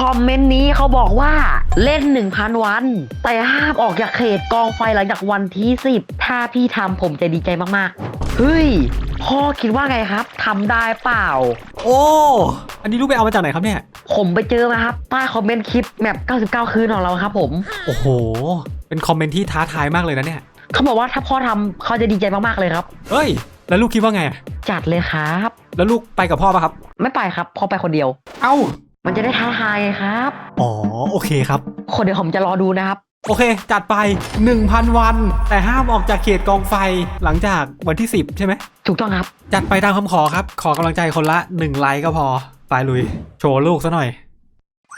คอมเมนต์นี้เขาบอกว่าเล่น 1,000 วัน แต่ห้ามออกจากเขตกองไฟหลังจากวันที่ 10 ถ้าพี่ทำผมจะดีใจมากๆ เฮ้ย พ่อคิดว่าไงครับทำได้เปล่า โอ้ อันนี้ลูกไปเอามาจากไหนครับเนี่ย ผมไปเจอมาครับใต้คอมเมนต์คลิปแมป99 คืนของเราครับผม โอ้โห เป็นคอมเมนต์ที่ท้าทายมากเลยนะเนี่ย เขาบอกว่าถ้าพ่อทำเขาจะดีใจมากๆเลยครับเฮ้ย แล้วลูกคิดว่าไงอะจัดเลยครับ แล้วลูกไปกับพ่อปะครับ ไม่ไปครับพ่อไปคนเดียว เอ้า มันจะได้ท้าทายไงครับ อ๋อ โอเคครับ คนเดียวผมจะรอดูนะครับ โอเค จัดไป 1,000 วัน แต่ห้ามออกจากเขตกองไฟหลังจากวันที่ 10 ใช่ไหม ถูกต้องครับ จัดไปตามคำขอครับ ขอกำลังใจคนละ 1 ไลค์ก็พอ ไปลุย โชว์ลูกซะหน่อย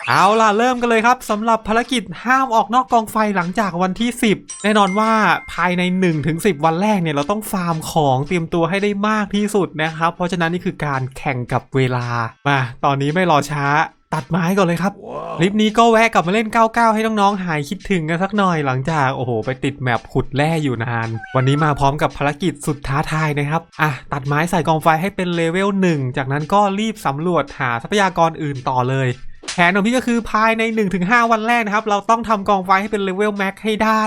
เอาล่ะเริ่มกันเลยครับสำหรับภารกิจห้ามออกนอกกองไฟหลังจากวันที่ 10 แน่นอนว่าภายใน 1-10 วันแรกเนี่ยเราต้องฟาร์มของเตรียมตัวให้ได้มากที่สุดนะครับ เพราะฉะนั้นนี่คือการแข่งกับเวลามาตอนนี้ไม่รอช้าตัดไม้ก่อนเลยครับ คลิปนี้ก็แวะกลับมาเล่น 99 ให้น้องๆ หายคิดถึงกันสักหน่อยหลังจาก โอ้โห ไปติดแมปขุดแร่อยู่นาน วันนี้มาพร้อมกับภารกิจสุดท้าทายนะครับ อะ ตัดไม้ใส่กองไฟให้เป็นเลเวล1จากนั้นก็รีบสำรวจหาทรัพยากรอื่นต่อเลย แผนของพี่ก็คือภายใน 1-5 วันแรกนะครับ เราต้องทำกองไฟให้เป็นเลเวลแม็กให้ได้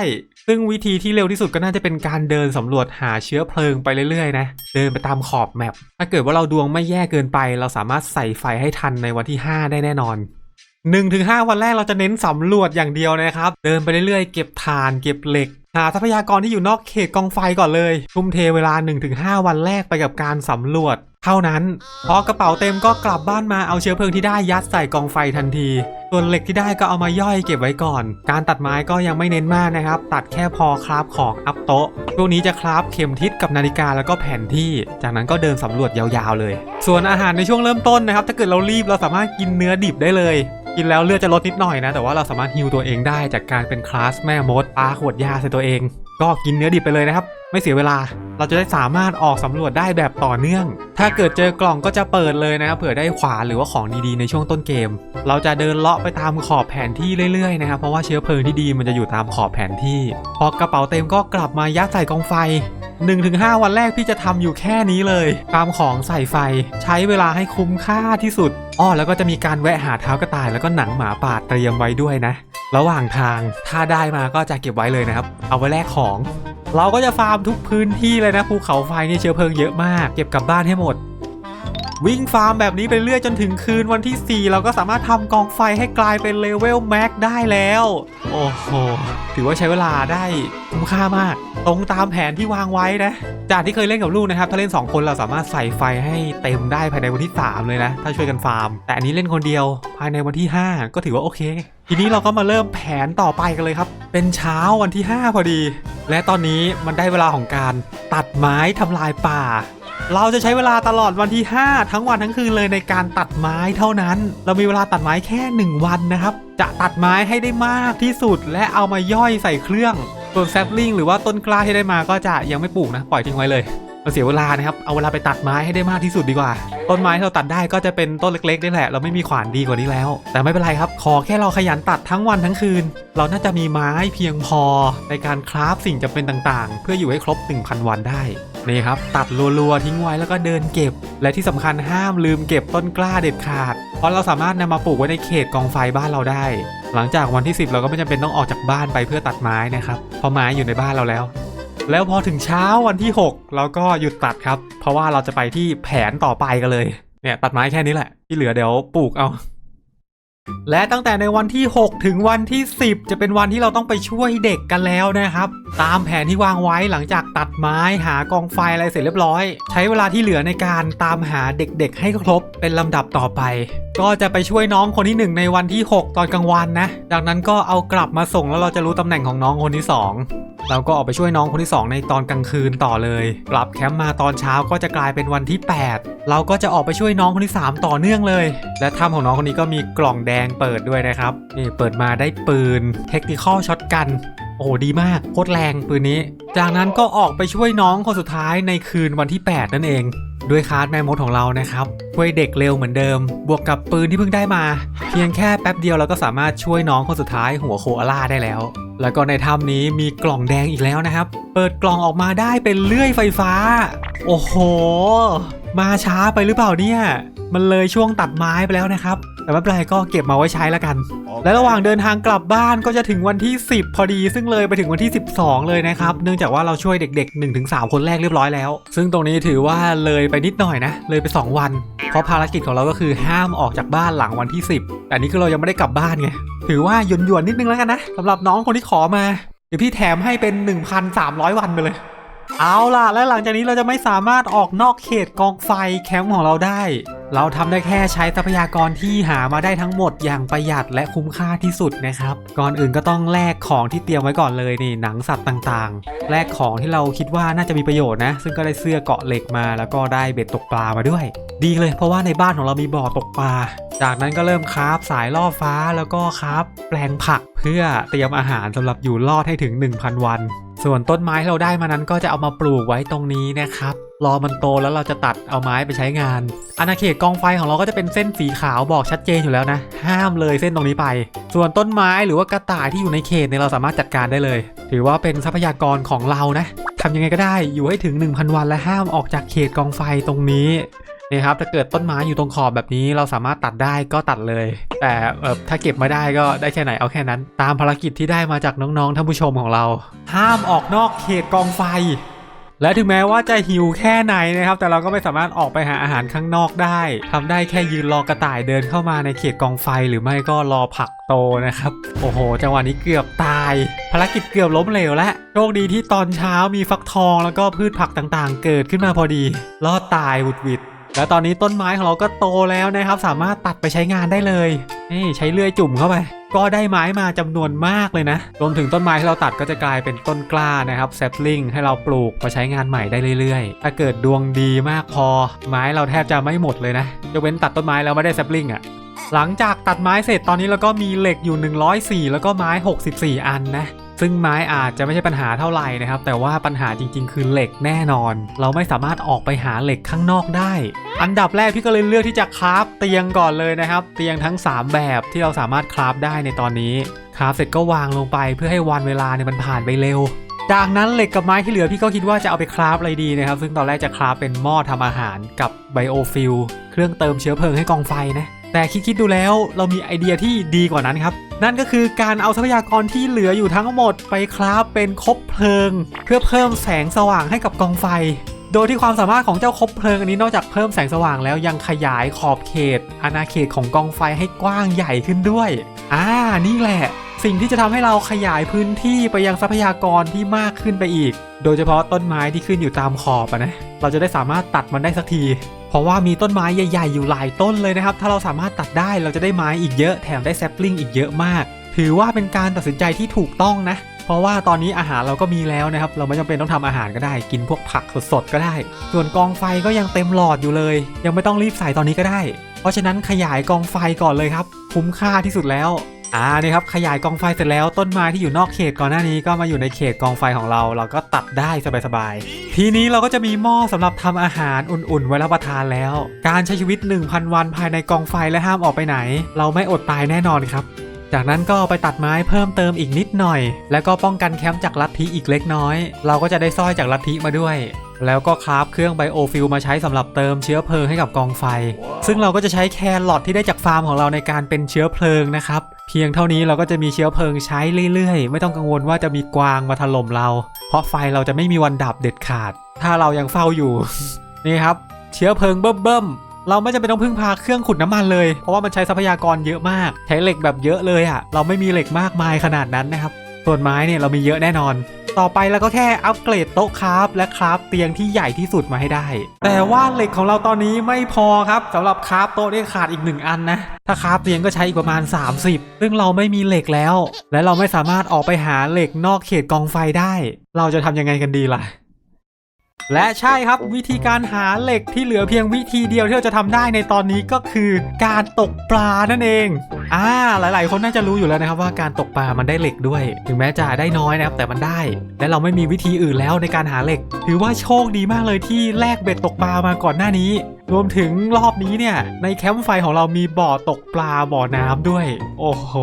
ซึ่งวิธีที่เร็วที่สุดก็น่าจะเป็นการเดินสำรวจหาเชื้อเพลิงไปเรื่อยๆนะเดินไปตามขอบแมปถ้าเกิดว่าเราดวงไม่แย่เกินไป เราสามารถใส่ไฟให้ทันในวันที่ 5 ได้แน่นอน1-5 วันแรกเราจะเน้นสำรวจอย่างเดียวนะครับ เดินไปเรื่อยๆ เก็บถ่านเก็บเหล็กหาทรัพยากรที่อยู่นอกเขตกองไฟก่อนเลย ทุ่มเทเวลา 1-5 วันแรกไปกับการสำรวจ เท่านั้น พอกระเป๋าเต็มก็กลับบ้านมาเอาเชื้อเพลิงที่ได้ยัดใส่กองไฟทันที ส่วนเหล็กที่ได้ก็เอามาย่อยเก็บไว้ก่อน การตัดไม้ก็ยังไม่เน้นมากนะครับ ตัดแค่พอคราฟของอัพโต๊ะช่วงนี้จะคราฟเข็มทิศกับนาฬิกาแล้วก็แผนที่ จากนั้นก็เดินสำรวจยาวๆเลย ส่วนอาหารในช่วงเริ่มต้นนะครับ ถ้าเกิดเรารีบเราสามารถกินเนื้อดิบได้เลยกินแล้วเลือดจะลดนิดหน่อยนะ แต่ว่าเราสามารถฮิวตัวเองได้จากการเป็นคลาสแม่มดปาขวดยาใส่ตัวเอง ก็กินเนื้อดิบไปเลยนะครับ ไม่เสียเวลา เราจะได้สามารถออกสำรวจได้แบบต่อเนื่อง ถ้าเกิดเจอกล่องก็จะเปิดเลยนะครับเผื่อได้ขวานหรือว่าของดีๆในช่วงต้นเกม เราจะเดินเลาะไปตามขอบแผนที่เรื่อยๆนะครับเพราะว่าเชื้อเพลิงที่ดีมันจะอยู่ตามขอบแผนที่ พอกระเป๋าเต็มก็กลับมายัดใส่กองไฟ 1-5 วันแรกพี่จะทำอยู่แค่นี้เลยตามของใส่ไฟใช้เวลาให้คุ้มค่าที่สุดอ้อแล้วก็จะมีการแวะหาเท้ากระต่ายแล้วก็หนังหมาป่าเตรียมไว้ด้วยนะ ระหว่างทางถ้าได้มาก็จะเก็บไว้เลยนะครับ เอาไว้แลกของ เราก็จะฟาร์มทุกพื้นที่เลยนะภูเขาไฟนี่เชื้อเพลิงเยอะมาก เก็บกลับบ้านให้หมด วิ่งฟาร์มแบบนี้ไปเรื่อยจนถึงคืนวันที่ 4 เราก็สามารถทำกองไฟให้กลายเป็นเลเวลแม็กได้แล้ว โอ้โห ถือว่าใช้เวลาได้คุ้มค่ามาก ตรงตามแผนที่วางไว้นะ จากที่เคยเล่นกับลูกนะครับ ถ้าเล่น 2 คนเราสามารถใส่ไฟให้เต็มได้ภายในวันที่ 3 เลยนะ ถ้าช่วยกันฟาร์ม แต่อันนี้เล่นคนเดียวภายในวันที่ 5 ก็ถือว่าโอเค ทีนี้เราก็มาเริ่มแผนต่อไปกันเลยครับ เป็นเช้าวันที่ 5 พอดี และตอนนี้มันได้เวลาของการตัดไม้ทำลายป่า เราจะใช้เวลาตลอดวันที่ 5 ทั้งวันทั้งคืนเลยในการตัดไม้เท่านั้น เรามีเวลาตัดไม้แค่ 1 วันนะครับ จะตัดไม้ให้ได้มากที่สุด และเอามาย่อยใส่เครื่องส่วนแซปลิงหรือว่าต้นกล้าที่ได้มาก็จะยังไม่ปลูกนะปล่อยทิ้งไว้เลย มันเสียเวลานะครับเอาเวลาไปตัดไม้ให้ได้มากที่สุดดีกว่า ต้นไม้ที่เราตัดได้ก็จะเป็นต้นเล็กๆนี่แหละเราไม่มีขวานดีกว่านี้แล้ว แต่ไม่เป็นไรครับ ขอแค่เราขยันตัดทั้งวันทั้งคืน เราน่าจะมีไม้เพียงพอ ในการคราฟสิ่งจำเป็นต่างๆ เพื่ออยู่ให้ครบ 1,000 วันได้นี่ครับตัดรัวๆทิ้งไว้แล้วก็เดินเก็บ และที่สำคัญห้ามลืมเก็บต้นกล้าเด็ดขาด เพราะเราสามารถนำมาปลูกไว้ในเขตกองไฟบ้านเราได้ หลังจากวันที่ 10 เราก็ไม่จำเป็นต้องออกจากบ้านไปเพื่อตัดไม้นะครับเพราะไม้อยู่ในบ้านเราแล้ว แล้วพอถึงเช้าวันที่ 6 เราก็หยุดตัดครับ เพราะว่าเราจะไปที่แผนต่อไปกันเลย เนี่ยตัดไม้แค่นี้แหละ ที่เหลือเดี๋ยวปลูกเอาและตั้งแต่ในวันที่ 6 ถึงวันที่ 10 จะเป็นวันที่เราต้องไปช่วยเด็กกันแล้วนะครับ ตามแผนที่วางไว้หลังจากตัดไม้หากองไฟอะไรเสร็จเรียบร้อย ใช้เวลาที่เหลือในการตามหาเด็กๆ ให้ครบเป็นลำดับต่อไป ก็จะไปช่วยน้องคนที่ 1 ในวันที่ 6 ตอนกลางวันนะจากนั้นก็เอากลับมาส่งแล้วเราจะรู้ตำแหน่งของน้องคนที่ 2 เราก็ออกไปช่วยน้องคนที่ 2 ในตอนกลางคืนต่อเลย กลับแคมป์มาตอนเช้าก็จะกลายเป็นวันที่ 8 เราก็จะออกไปช่วยน้องคนที่ 3 ต่อเนื่องเลย และถ้ำของน้องคนนี้ก็มีกล่องแดงเปิดด้วยนะครับนี่เปิดมาได้ปืนเทคนิคอลช็อตกันโอ้โหดีมากโคตรแรงปืนนี้ จากนั้นก็ออกไปช่วยน้องคนสุดท้ายในคืนวันที่ 8 นั่นเองด้วยคาร์ดแม่มดของเรานะครับช่วยเด็กเร็วเหมือนเดิม บวกกับปืนที่เพิ่งได้มา เพียงแค่แป๊บเดียวเราก็สามารถช่วยน้องคนสุดท้ายหัวโคอาล่าได้แล้ว แล้วก็ในถ้ำนี้มีกล่องแดงอีกแล้วนะครับ เปิดกล่องออกมาได้เป็นเลื่อยไฟฟ้า โอ้โห มาช้าไปหรือเปล่าเนี่ย มันเลยช่วงตัดไม้ไปแล้วนะครับ แต่ไม่เป็นไรก็เก็บมาไว้ใช้แล้วกัน และระหว่างเดินทางกลับบ้านก็จะถึงวันที่ 10 พอดี ซึ่งเลยไปถึงวันที่ 12 เลยนะครับ เนื่องจากว่าเราช่วยเด็ก ๆ 1-3 คนแรกเรียบร้อยแล้ว ซึ่งตรงนี้ถือว่าเลยไปนิดหน่อยนะ เลยไป 2 วัน เพราะภารกิจของเราก็คือห้ามออกจากบ้านหลังวันที่ 10 แต่อันนี้คือเรายังไม่ได้กลับบ้านไง ถือว่าหยวนๆนิดนึงแล้วกันนะสำหรับน้องคนที่ขอมา เดี๋ยวพี่แถมให้เป็น 1,300 วันไปเลย เอาล่ะ และหลังจากนี้เราจะไม่สามารถออกนอกเขตกองไฟแคมป์ของเราได้ เราทำได้แค่ใช้ทรัพยากรที่หามาได้ทั้งหมดอย่างประหยัดและคุ้มค่าที่สุดนะครับ ก่อนอื่นก็ต้องแลกของที่เตรียมไว้ก่อนเลยนี่หนังสัตว์ต่างๆ แลกของที่เราคิดว่าน่าจะมีประโยชน์นะ ซึ่งก็ได้เสื้อเกาะเหล็กมา แล้วก็ได้เบ็ดตกปลามาด้วย ดีเลยเพราะว่าในบ้านของเรามีบ่อตกปลา จากนั้นก็เริ่มคราฟสายล่อฟ้าแล้วก็คราฟแปลงผักเพื่อเตรียมอาหารสำหรับอยู่รอดให้ถึง 1,000 วัน ส่วนต้นไม้ที่เราได้มานั้นก็จะเอามาปลูกไว้ตรงนี้นะครับรอมันโตแล้วเราจะตัดเอาไม้ไปใช้งาน อาณาเขตกองไฟของเราก็จะเป็นเส้นสีขาวบอกชัดเจนอยู่แล้วนะ ห้ามเลยเส้นตรงนี้ไป ส่วนต้นไม้หรือว่ากระต่ายที่อยู่ในเขตเนี่ยเราสามารถจัดการได้เลย ถือว่าเป็นทรัพยากรของเรานะทำยังไงก็ได้อยู่ให้ถึง 1,000 วันและห้ามออกจากเขตกองไฟตรงนี้ นี่ครับถ้าเกิดต้นไม้อยู่ตรงขอบแบบนี้เราสามารถตัดได้ก็ตัดเลย แต่เออถ้าเก็บไม่ได้ก็ได้แค่ไหนเอาแค่นั้น ตามภารกิจที่ได้มาจากน้องๆท่านผู้ชมของเรา ห้ามออกนอกเขตกองไฟ และถึงแม้ว่าจะหิวแค่ไหนนะครับ แต่เราก็ไม่สามารถออกไปหาอาหารข้างนอกได้ทำได้แค่ยืนรอกระต่ายเดินเข้ามาในเขตกองไฟหรือไม่ก็รอผักโตนะครับ โอ้โห จังหวะนี้เกือบตาย ภารกิจเกือบล้มเหลวแล้วโชคดีที่ตอนเช้ามีฟักทองแล้วก็พืชผักต่างๆ เกิดขึ้นมาพอดี รอดตายหวุดหวิด และตอนนี้ต้นไม้ของเราก็โตแล้วนะครับ สามารถตัดไปใช้งานได้เลยนี่ใช้เลื่อยจุ่มเข้าไปก็ได้ไม้มาจำนวนมากเลยนะรวมถึงต้นไม้ที่เราตัดก็จะกลายเป็นต้นกล้านะครับแซปลิงให้เราปลูกมาใช้งานใหม่ได้เรื่อยๆ ถ้าเกิดดวงดีมากพอ ไม้เราแทบจะไม่หมดเลยนะยกเว้นตัดต้นไม้แล้วไม่ได้แซปลิงอะ่ะหลังจากตัดไม้เสร็จตอนนี้เราก็มีเหล็กอยู่ 104 แล้วก็ไม้ 64 อันนะ ซึ่งไม้อาจจะไม่ใช่ปัญหาเท่าไหร่นะครับ แต่ว่าปัญหาจริง ๆ คือเหล็กแน่นอน เราไม่สามารถออกไปหาเหล็กข้างนอกได้ อันดับแรกพี่ก็เลยเลือกที่จะคราฟเตียงก่อนเลยนะครับ เตียงทั้ง 3 แบบที่เราสามารถคราฟได้ในตอนนี้คราฟเสร็จก็วางลงไปเพื่อให้วันเวลาเนี่ยมันผ่านไปเร็วจากนั้นเหล็กกับไม้ที่เหลือพี่ก็คิดว่าจะเอาไปคราฟอะไรดีนะครับ ซึ่งตอนแรกจะคราฟเป็นหม้อทำอาหารกับไบโอฟิลเครื่องเติมเชื้อเพลิงให้กองไฟนะ แต่คิดๆดูแล้วเรามีไอเดียที่ดีกว่านั้นครับ นั่นก็คือการเอาทรัพยากรที่เหลืออยู่ทั้งหมดไปคราฟเป็นคบเพลิง เพื่อเพิ่มแสงสว่างให้กับกองไฟ โดยที่ความสามารถของเจ้าคบเพลิงอันนี้นอกจากเพิ่มแสงสว่างแล้วยังขยายขอบเขต อาณาเขตของกองไฟให้กว้างใหญ่ขึ้นด้วยอ่านี่แหละสิ่งที่จะทำให้เราขยายพื้นที่ไปยังทรัพยากรที่มากขึ้นไปอีก โดยเฉพาะต้นไม้ที่ขึ้นอยู่ตามขอบอะนะ เราจะได้สามารถตัดมันได้สักที ราะว่ามีต้นไม้ใหญ่ๆอยู่หลายต้นเลยนะครับ ถ้าเราสามารถตัดได้เราจะได้ไม้อีกเยอะแถมได้แซปลิงอีกเยอะมาก ถือว่าเป็นการตัดสินใจที่ถูกต้องนะ เพราะว่าตอนนี้อาหารเราก็มีแล้วนะครับ เราไม่จำเป็นต้องทำอาหารก็ได้ กินพวกผักสดๆก็ได้ ส่วนกองไฟก็ยังเต็มหลอดอยู่เลย ยังไม่ต้องรีบใส่ตอนนี้ก็ได้ เพราะฉะนั้นขยายกองไฟก่อนเลยครับ คุ้มค่าที่สุดแล้ว อ่านี่ครับขยายกองไฟเสร็จแล้วต้นไม้ที่อยู่นอกเขตก่อนหน้านี้ก็มาอยู่ในเขตกองไฟของเรา เราก็ตัดได้สบายๆทีนี้เราก็จะมีหม้อสำหรับทำอาหารอุ่นๆไว้รับประทานแล้ว การใช้ชีวิต 1,000 วันภายในกองไฟและห้ามออกไปไหน เราไม่อดตายแน่นอนครับจากนั้นก็ไปตัดไม้เพิ่มเติมอีกนิดหน่อย แล้วก็ป้องกันแคมป์จากลัทธิอีกเล็กน้อย เราก็จะได้สร้อยจากลัทธิมาด้วย แล้วก็คราฟเครื่องไบโอฟิลมาใช้สำหรับเติมเชื้อเพลิงให้กับกองไฟ ซึ่งเราก็จะใช้แครอทที่ได้จากฟาร์มของเราในการเป็นเชื้อเพลิงนะครับ เพียงเท่านี้เราก็จะมีเชื้อเพลิงใช้เรื่อยๆ ไม่ต้องกังวลว่าจะมีกวางมาถล่มเรา เพราะไฟเราจะไม่มีวันดับเด็ดขาด ถ้าเรายังเฝ้าอยู่ นี่ครับ เชื้อเพลิงเบิ่มๆเราไม่จำเป็นต้องพึ่งพาเครื่องขุดน้ำมันเลย เพราะว่ามันใช้ทรัพยากรเยอะมาก ใช้เหล็กแบบเยอะเลยอะ่ะ เราไม่มีเหล็กมากมายขนาดนั้นนะครับ ส่วนไม้เนี่ยเรามีเยอะแน่นอน ต่อไปเราก็แค่อัปเกรดโต๊ะคราบและคราฟเตียงที่ใหญ่ที่สุดมาให้ได้ แต่ว่าเหล็กของเราตอนนี้ไม่พอครับสำหรับคราฟโต๊ะเนี่ขาดอีกหนึ่งอันนะ ถ้าคราฟเตียงก็ใช้อีกประมาณ 30 ซึ่งเราไม่มีเหล็กแล้ว และเราไม่สามารถออกไปหาเหล็กนอกเขตกองไฟได้ เราจะทำยังไงกันดีล่ะ และใช่ครับวิธีการหาเหล็กที่เหลือเพียงวิธีเดียวที่เราจะทำได้ในตอนนี้ก็คือการตกปลานั่นเองอ่าหลาย ๆ คนน่าจะรู้อยู่แล้วนะครับว่าการตกปลามันได้เหล็กด้วย ถึงแม้จะได้น้อยนะครับแต่มันได้ และเราไม่มีวิธีอื่นแล้วในการหาเหล็ก ถือว่าโชคดีมากเลยที่แลกเบ็ดตกปลามาก่อนหน้านี้รวมถึงรอบนี้เนี่ย ในแคมป์ไฟของเรามีบ่อตกปลาบ่อน้ำด้วย โอ้โห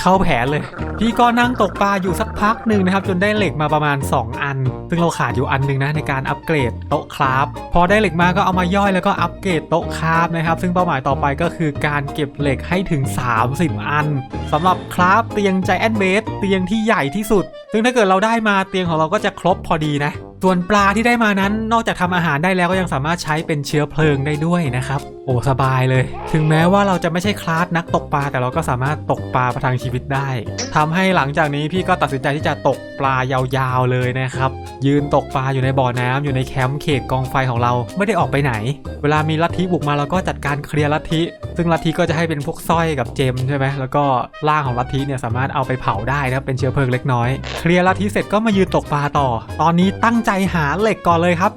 เข้าแผนเลย พี่ก็นั่งตกปลาอยู่สักพักหนึ่งนะครับ จนได้เหล็กมาประมาณ 2 อัน ซึ่งเราขาดอยู่อันหนึงนะในการอัปเกรดโต๊ะคราฟพอได้เหล็กมาก็เอามาย่อยแล้วก็อัปเกรดโต๊ะคราฟนะครับ ซึ่งเป้าหมายต่อไปก็คือการเก็บเหล็กให้ถึง 30 อันสำหรับคราฟเตียงใจแอนเบสเตียงที่ใหญ่ที่สุด ซึ่งถ้าเกิดเราได้มาเตียงของเราก็จะครบพอดีนะ ส่วนปลาที่ได้มานั้นนอกจากทำอาหารได้แล้วก็ยังสามารถใช้เป็นเชื้อเพลิงได้ด้วยนะครับ โอ้สบายเลย ถึงแม้ว่าเราจะไม่ใช่คลาสนักตกปลาแต่เราก็สามารถตกปลาประทังชีวิตได้ทำให้หลังจากนี้พี่ก็ตัดสินใจที่จะตกปลายาวๆเลยนะครับ ยืนตกปลาอยู่ในบ่อน้ำอยู่ในแคมป์เขตกองไฟของเราไม่ได้ออกไปไหน เวลามีลัทธิบุกมาเราก็จัดการเคลียร์ลัทธิ ซึ่งลัทธิก็จะให้เป็นพวกสร้อยกับเจมใช่ไหมแล้วก็ร่างของลัทธิเนี่ยสามารถเอาไปเผาได้นะครับเป็นเชื้อเพลิงเล็กน้อย เคลียร์ลัทธิเสร็จก็มายืนตกปลาต่อ ตอนนี้ตั้งใจหาเหล็กก่อนเลยครับ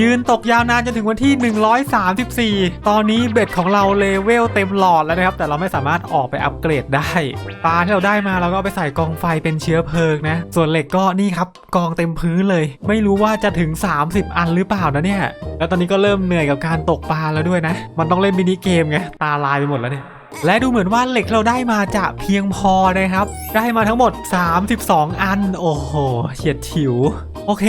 ยืนตกยาวนานจนถึงวันที่ 134 ตอนนี้เบ็ดของเราเลเวลเต็มหลอดแล้วนะครับ แต่เราไม่สามารถออกไปอัปเกรดได้ ปลาที่เราได้มาเราก็ไปใส่กองไฟเป็นเชื้อเพลิงนะ ส่วนเหล็กก็นี่ครับกองเต็มพื้นเลย ไม่รู้ว่าจะถึง 30 อันหรือเปล่านะเนี่ย แล้วตอนนี้ก็เริ่มเหนื่อยกับการตกปลาแล้วด้วยนะ มันต้องเล่นมินิเกมไงตาลายไปหมดแล้วเนี่ยและดูเหมือนว่าเหล็กเราได้มาจะเพียงพอนะครับ ได้มาทั้งหมด 32 อัน โอ้โหเฉียดฉิว โอเค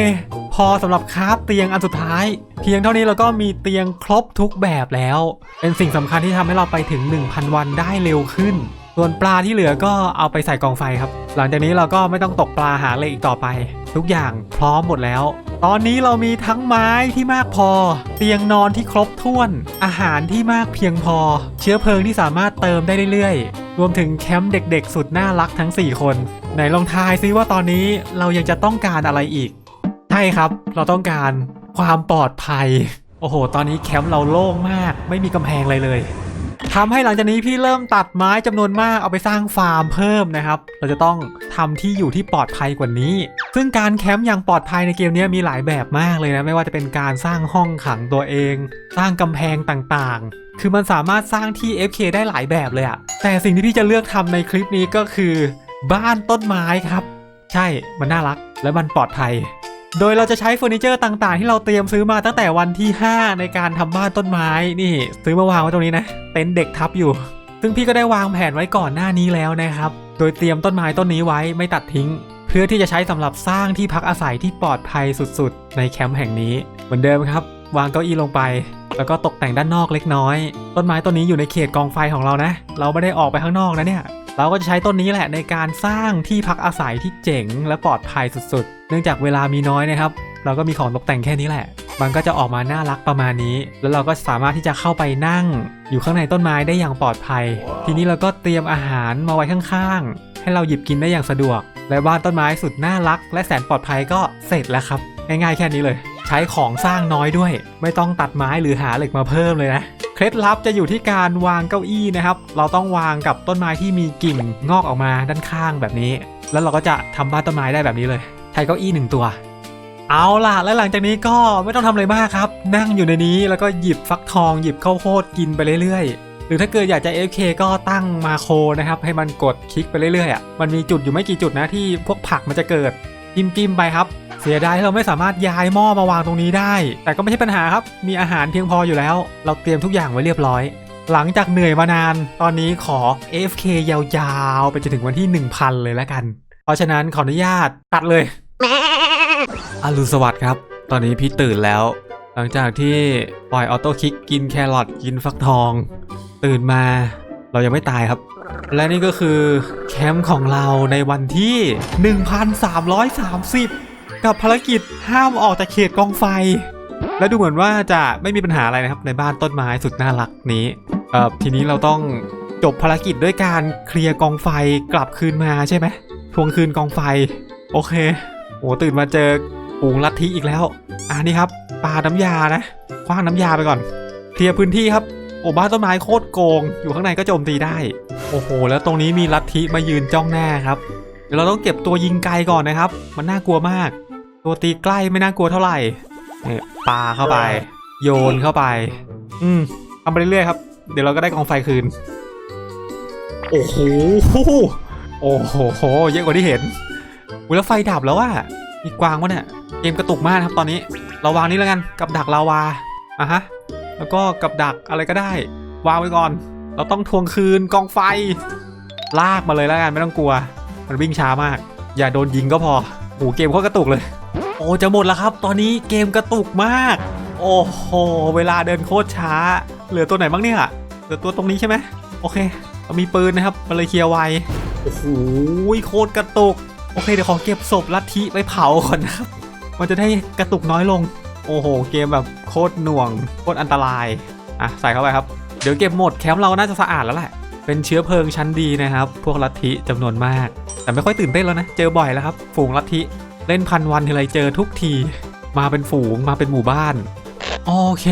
พอสำหรับคราฟเตียงอันสุดท้าย เพียงเท่านี้เราก็มีเตียงครบทุกแบบแล้ว เป็นสิ่งสำคัญที่ทำให้เราไปถึง 1,000 วันได้เร็วขึ้น ส่วนปลาที่เหลือก็เอาไปใส่กองไฟครับ หลังจากนี้เราก็ไม่ต้องตกปลาหาเล็กอีกต่อไป ทุกอย่างพร้อมหมดแล้ว ตอนนี้เรามีทั้งไม้ที่มากพอ เตียงนอนที่ครบถ้วน อาหารที่มากเพียงพอ เชื้อเพลิงที่สามารถเติมได้เรื่อยๆรวมถึงแคมป์เด็กๆ สุดน่ารักทั้ง 4 คน ไหนลองทายซิว่าตอนนี้เรายังจะต้องการอะไรอีก ช่ครับ เราต้องการความปลอดภัย โอ้โห ตอนนี้แคมป์เราโล่งมาก ไม่มีกำแพงอะไรเลยทำให้หลังจากนี้พี่เริ่มตัดไม้จำนวนมากเอาไปสร้างฟาร์มเพิ่มนะครับ เราจะต้องทำที่อยู่ที่ปลอดภัยกว่านี้ ซึ่งการแคมป์อย่างปลอดภัยในเกมนี้มีหลายแบบมากเลยนะ ไม่ว่าจะเป็นการสร้างห้องขังตัวเอง สร้างกำแพงต่างๆ คือมันสามารถสร้างที่ FK ได้หลายแบบเลยอะแต่สิ่งที่พี่จะเลือกทำในคลิปนี้ก็คือ บ้านต้นไม้ครับ ใช่ มันน่ารักและมันปลอดภัย โดยเราจะใช้เฟอร์นิเจอร์ต่างๆ ที่เราเตรียมซื้อมาตั้งแต่วันที่ 5 ในการทำบ้านต้นไม้นี่ ซื้อมาวางไว้ตรงนี้นะเต็นท์เด็กทับอยู่ ซึ่งพี่ก็ได้วางแผนไว้ก่อนหน้านี้แล้วนะครับ โดยเตรียมต้นไม้ต้นนี้ไว้ไม่ตัดทิ้ง เพื่อที่จะใช้สำหรับสร้างที่พักอาศัยที่ปลอดภัยสุดๆ ในแคมป์แห่งนี้ เหมือนเดิมครับ วางเก้าอี้ลงไป แล้วก็ตกแต่งด้านนอกเล็กน้อย ต้นไม้ต้นนี้อยู่ในเขตกองไฟของเรานะ เราไม่ได้ออกไปข้างนอกนะเนี่ย เราก็จะใช้ต้นนี้แหละในการสร้างที่พักอาศัยที่เจ๋งและปลอดภัยสุดๆ เนื่องจากเวลามีน้อยนะครับ เราก็มีของตกแต่งแค่นี้แหละ มันก็จะออกมาน่ารักประมาณนี้ แล้วเราก็สามารถที่จะเข้าไปนั่ง อยู่ข้างในต้นไม้ได้อย่างปลอดภัย ทีนี้เราก็เตรียมอาหารมาไว้ข้างๆ ให้เราหยิบกินได้อย่างสะดวก และบ้านต้นไม้สุดน่ารัก และแสนปลอดภัยก็เสร็จแล้วครับ ง่ายๆแค่นี้เลย ใช้ของสร้างน้อยด้วย ไม่ต้องตัดไม้หรือหาเหล็กมาเพิ่มเลยนะ เคล็ดลับจะอยู่ที่การวางเก้าอี้นะครับ เราต้องวางกับต้นไม้ที่มีกิ่งงอกออกมาด้านข้างแบบนี้ แล้วเราก็จะทำบ้านต้นไม้ได้แบบนี้เลย ใช้เก้าอี้หนึ่งตัว เอาล่ะ และหลังจากนี้ก็ไม่ต้องทำอะไรมากครับ นั่งอยู่ในนี้แล้วก็หยิบฟักทองหยิบข้าวโพดกินไปเรื่อยๆ หรือถ้าเกิดอยากจะ AFK ก็ตั้งมาโคนะครับ ให้มันกดคลิกไปเรื่อยๆอะมันมีจุดอยู่ไม่กี่จุดนะที่พวกผักมันจะเกิด จิ้มจิ้มไปครับ เสียดายที่เราไม่สามารถย้ายหม้อมาวางตรงนี้ได้ แต่ก็ไม่ใช่ปัญหาครับ มีอาหารเพียงพออยู่แล้ว เราเตรียมทุกอย่างไว้เรียบร้อย หลังจากเหนื่อยมานาน ตอนนี้ขอ AFK ยาวๆ ไปจนถึงวันที่ 1000 เลยแล้วกัน เพราะฉะนั้นขออนุญาตตัดเลยอรุณสวัสดิ์ครับ ตอนนี้พี่ตื่นแล้ว หลังจากที่ปล่อยออโต้คิกกินแครอทกินฟักทอง ตื่นมาเรายังไม่ตายครับ และนี่ก็คือแคมป์ของเราในวันที่ 1330 กับภารกิจห้ามออกจากเขตกองไฟ และดูเหมือนว่าจะไม่มีปัญหาอะไรนะครับในบ้านต้นไม้สุดน่ารักนี้เอ่อทีนี้เราต้องจบภารกิจด้วยการเคลียร์กองไฟกลับคืนมาใช่ไหมทวงคืนกองไฟ โอเคโอ้ตื่นมาเจอปูงลัทธิอีกแล้ว อ่านี่ครับปาน้ำยานะคว้างน้ำยาไปก่อน เคลียร์พื้นที่ครับ โอ้บ้านต้นไม้โคตรโกง อยู่ข้างในก็โจมตีได้ โอ้โห แล้วตรงนี้มีลัทธิมายืนจ้องหน้าครับ เดี๋ยวเราต้องเก็บตัวยิงไกลก่อนนะครับ มันน่ากลัวมาก ตัวตีใกล้ไม่น่ากลัวเท่าไหร่เนี่ยปาเข้าไป โยนเข้าไป อืมทำไปเรื่อยๆครับ เดี๋ยวเราก็ได้กองไฟคืน โอ้โห โอ้โห เยอะกว่าที่เห็นอุ้ยแล้วไฟดับแล้วอะมีกวางวะเนี่ย เกมกระตุกมากนะครับตอนนี้ เราวางนี้แล้วกัน กับดักลาวาอะฮะ แล้วก็กับดักอะไรก็ได้ วางไว้ก่อน เราต้องทวงคืนกองไฟ ลากมาเลยแล้วกันไม่ต้องกลัว มันวิ่งช้ามาก อย่าโดนยิงก็พอโอ้เกมโคตรกระตุกเลย โอ้จะหมดแล้วครับ ตอนนี้เกมกระตุกมาก โอ้โหเวลาเดินโคตรช้า เหลือตัวไหนบ้างเนี่ยเหลือตัวตรงนี้ใช่ไหมโอเคเรามีปืนนะครับมันเลยเคลียร์ไวโอ้โหโคตรกระตุก โอเคเดี๋ยวขอเก็บศพลัทธิไปเผาก่อนนะครับมันจะได้กระตุกน้อยลง โอ้โห เกมแบบโคตรหน่วง โคตรอันตราย อะ ใส่เข้าไปครับ เดี๋ยวเก็บหมดแคมป์เราน่าจะสะอาดแล้วแหละ เป็นเชื้อเพลิงชั้นดีนะครับ พวกลัทธิจำนวนมาก แต่ไม่ค่อยตื่นเต้นแล้วนะ เจอบ่อยแล้วครับ ฝูงลัทธิ เล่นพันวันทีไรเจอทุกที มาเป็นฝูง มาเป็นหมู่บ้าน โอเค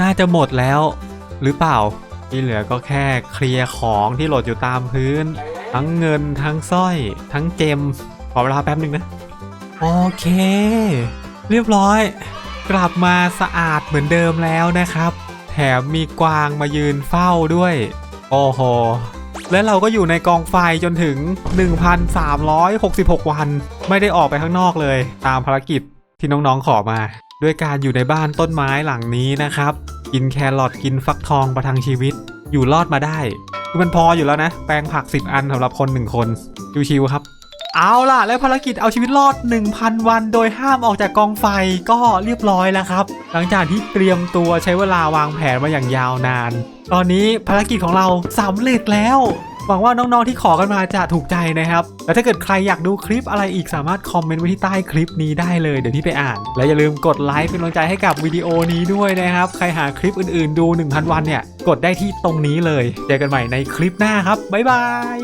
น่าจะหมดแล้ว หรือเปล่า ที่เหลือก็แค่เคลียร์ของที่หลดอยู่ตามพื้น ทั้งเงิน ทั้งสร้อย ทั้งเจม ขอเวลาแป๊บหนึ่งนะ โอเค เรียบร้อย กลับมาสะอาดเหมือนเดิมแล้วนะครับ แถมมีกวางมายืนเฝ้าด้วย โอ้โห และเราก็อยู่ในกองไฟจนถึง 1,366 วัน ไม่ได้ออกไปข้างนอกเลย ตามภารกิจที่น้องๆขอมา ด้วยการอยู่ในบ้านต้นไม้หลังนี้นะครับ กินแครอทกินฟักทองประทังชีวิต อยู่รอดมาได้ คือมันพออยู่แล้วนะ แปลงผัก 10 อันสำหรับคน1คนชิวๆครับ เอาล่ะ และภารกิจเอาชีวิตรอด 1,000 วัน โดยห้ามออกจากกองไฟก็เรียบร้อยแล้วครับ หลังจากที่เตรียมตัวใช้เวลาวางแผนมาอย่างยาวนาน ตอนนี้ภารกิจของเราสำเร็จแล้วหวังว่าน้องๆที่ขอกันมาจะถูกใจนะครับ และถ้าเกิดใครอยากดูคลิปอะไรอีกสามารถคอมเมนต์ไว้ที่ใต้คลิปนี้ได้เลยเดี๋ยวพี่ไปอ่าน และอย่าลืมกดไลค์เป็นกำลังใจให้กับวิดีโอนี้ด้วยนะครับ ใครหาคลิปอื่นๆ ดู 1,000 วันเนี่ย กดได้ที่ตรงนี้เลย เจอกันใหม่ในคลิปหน้าครับ บ๊ายบาย